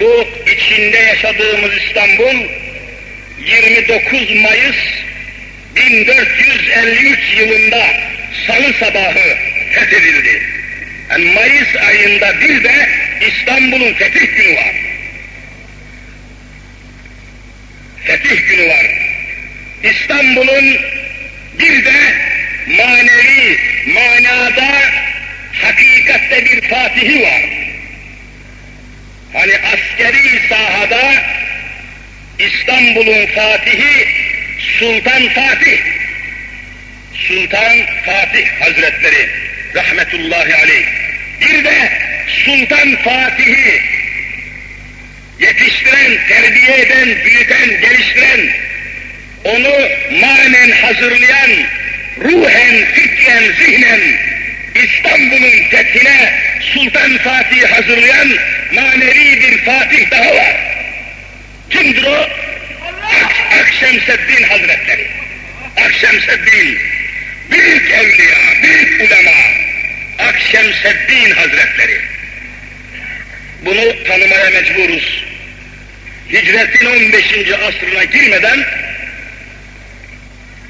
bu içinde yaşadığımız İstanbul 29 Mayıs 1453 yılında salı sabahı fethedildi. Yani Mayıs ayında bir de İstanbul'un fetih günü var. Fetih günü var. İstanbul'un bir de manevi manada hakikatte bir fatihi var. Hani askeri sahada İstanbul'un fatihi Sultan Fatih. Sultan Fatih Hazretleri rahmetullahi aleyh. Bir de Sultan Fatih'i yetiştiren, terbiye eden, büyüten, geliştiren, onu manen hazırlayan, ruhen, fikren, zihnen İstanbul'un fethine Sultan Fatih'i hazırlayan manevi bir Fatih daha var. Kimdir o? Ak Akşemseddin Hazretleri. Akşemseddin, büyük evliya, büyük ulema, Akşemseddin Hazretleri. Bunu tanımaya mecburuz. Hicretin 15. asrına girmeden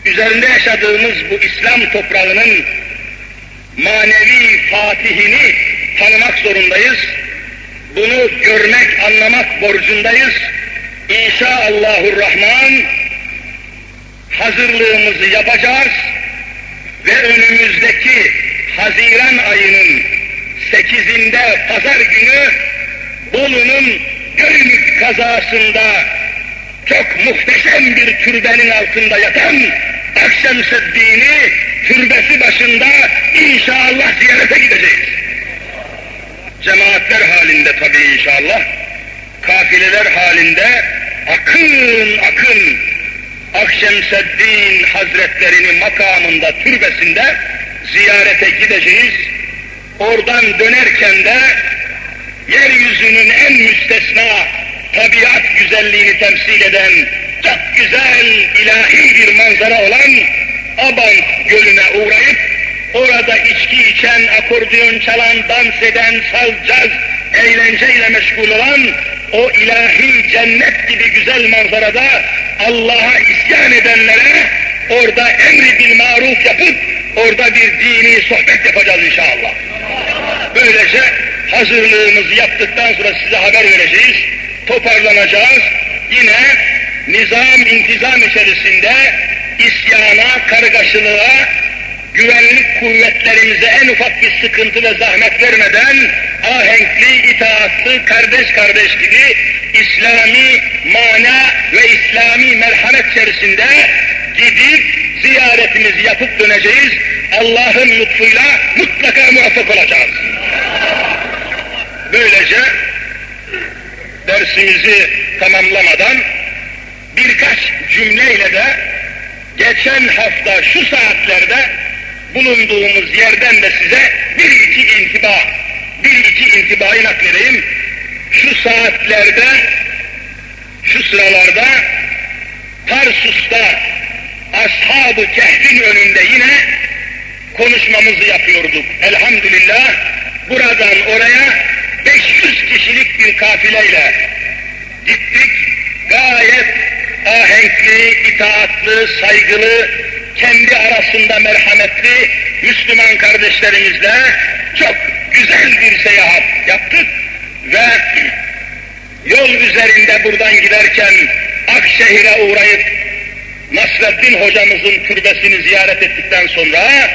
üzerinde yaşadığımız bu İslam toprağının manevi fatihini tanımak zorundayız. Görmek, anlamak borcundayız. İnşallahurrahman hazırlığımızı yapacağız ve önümüzdeki Haziran ayının 8'inde pazar günü Bolu'nun Göynük kazasında çok muhteşem bir türbenin altında yatan Akşemseddin'i türbesi başında inşallah ziyarete gideceğiz. Cemaatler halinde tabii inşallah, kafileler halinde akın akın Akşemseddin Hazretlerinin makamında, türbesinde ziyarete gideceğiz. Oradan dönerken de yeryüzünün en müstesna tabiat güzelliğini temsil eden çok güzel ilahi bir manzara olan Abant Gölü'ne uğrayıp orada içki içen, akordeon çalan, dans eden, salcaz, eğlenceyle meşgul olan o ilahi cennet gibi güzel manzarada Allah'a isyan edenlere orada emri bil maruf yapıp orada bir dini sohbet yapacağız inşallah. Böylece hazırlığımızı yaptıktan sonra size haber vereceğiz. Toparlanacağız. Yine nizam intizam içerisinde isyana, kargaşılığa, güvenlik kuvvetlerimize en ufak bir sıkıntı ve zahmet vermeden ahenkli, itaatlı, kardeş kardeş gibi İslami mana ve İslami merhamet içerisinde gidip ziyaretimizi yapıp döneceğiz. Allah'ın lütfuyla mutlaka muvaffak olacağız. Böylece dersimizi tamamlamadan birkaç cümleyle de geçen hafta şu saatlerde bulunduğumuz yerden de size bir iki intiba, bir iki intibayı nakledeyim. Şu saatlerde, şu sıralarda Tarsus'ta Ashab-ı Kehf'in önünde yine konuşmamızı yapıyorduk. Elhamdülillah buradan oraya 500 kişilik bir kafileyle gittik. Gayet ahenkli, itaatlı, saygılı, kendi arasında merhametli Müslüman kardeşlerimizle çok güzel bir seyahat yaptık ve yol üzerinde buradan giderken Akşehir'e uğrayıp Nasreddin hocamızın türbesini ziyaret ettikten sonra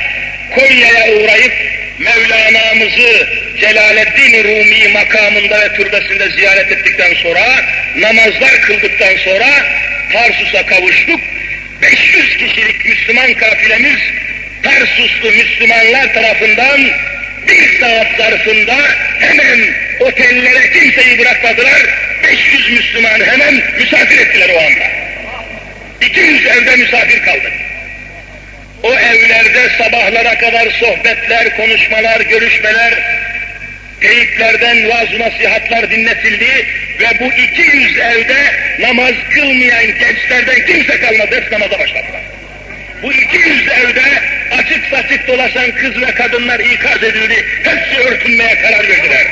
Konya'ya uğrayıp Mevlana'mızı Celaleddin Rumi makamında ve türbesinde ziyaret ettikten sonra namazlar kıldıktan sonra Tarsus'a kavuştuk. 500 kişilik Müslüman kafilemiz Tarsuslu Müslümanlar tarafından bir saat zarfında hemen otellere kimseyi bırakmadılar. 500 Müslüman hemen misafir ettiler o anda. 200 evde misafir kaldık. O evlerde sabahlara kadar sohbetler, konuşmalar, görüşmeler, teyiplerden vaaz nasihatlar dinletildi ve bu 200 evde namaz kılmayan gençlerden kimse kalmadı, hep namaza başladılar. Bu 200 evde açık saçık dolaşan kız ve kadınlar ikaz edildi, hepsi örtünmeye karar verdiler.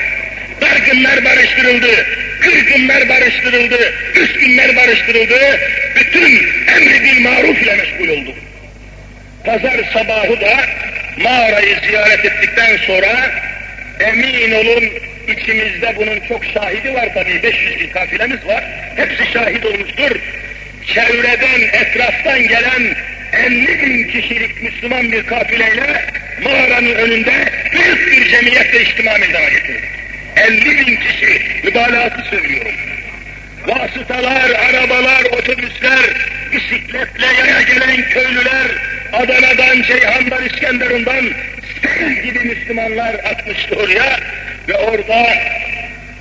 Dargınlar barıştırıldı, kırgınlar barıştırıldı, küskünler barıştırıldı, bütün emri bil maruf ile meşgul olduk. Pazar sabahı da mağarayı ziyaret ettikten sonra emin olun içimizde bunun çok şahidi var tabii 500 bin kafilemiz var. Hepsi şahit olmuştur. Çevreden, etraftan gelen 50 bin kişilik Müslüman bir kafileyle mağaranın önünde büyük bir cemiyetle içtima meydana getirdik. 50 bin kişi, mübalağası söylüyorum. Vasıtalar, arabalar, otobüsler, bisikletle yaya gelen köylüler, Adana'dan, Ceyhan'dan, İskenderun'dan gibi Müslümanlar atmıştı oraya ve orada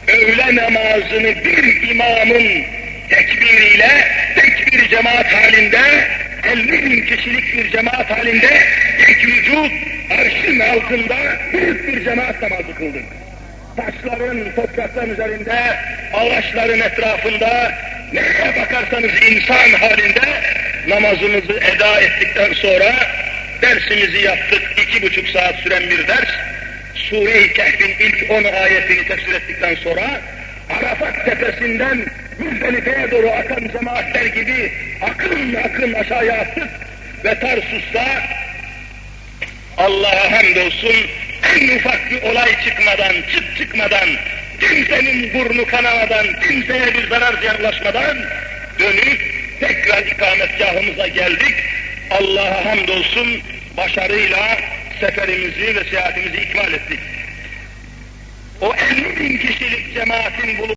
öğle namazını bir imamın tekbiriyle tek bir cemaat halinde 50 bin kişilik bir cemaat halinde tek vücut arşın altında büyük bir cemaat namazı kıldık taşların, toprakların üzerinde, ağaçların etrafında, nereye bakarsanız insan halinde namazımızı eda ettikten sonra dersimizi yaptık. iki buçuk saat süren bir ders. Sure-i Kehf'in ilk on ayetini tefsir ettikten sonra Arafat tepesinden Müzdelife'ye doğru akan cemaatler gibi akın akın aşağıya attık ve Tarsus'ta Allah'a hamdolsun en ufak bir olay çıkmadan, çıt çıkmadan, kimsenin burnu kanamadan, kimseye bir zarar ziyanlaşmadan dönüp tekrar ikametgahımıza geldik. Allah'a hamdolsun başarıyla seferimizi ve seyahatimizi ikmal ettik. O 50 bin kişilik cemaatin bulup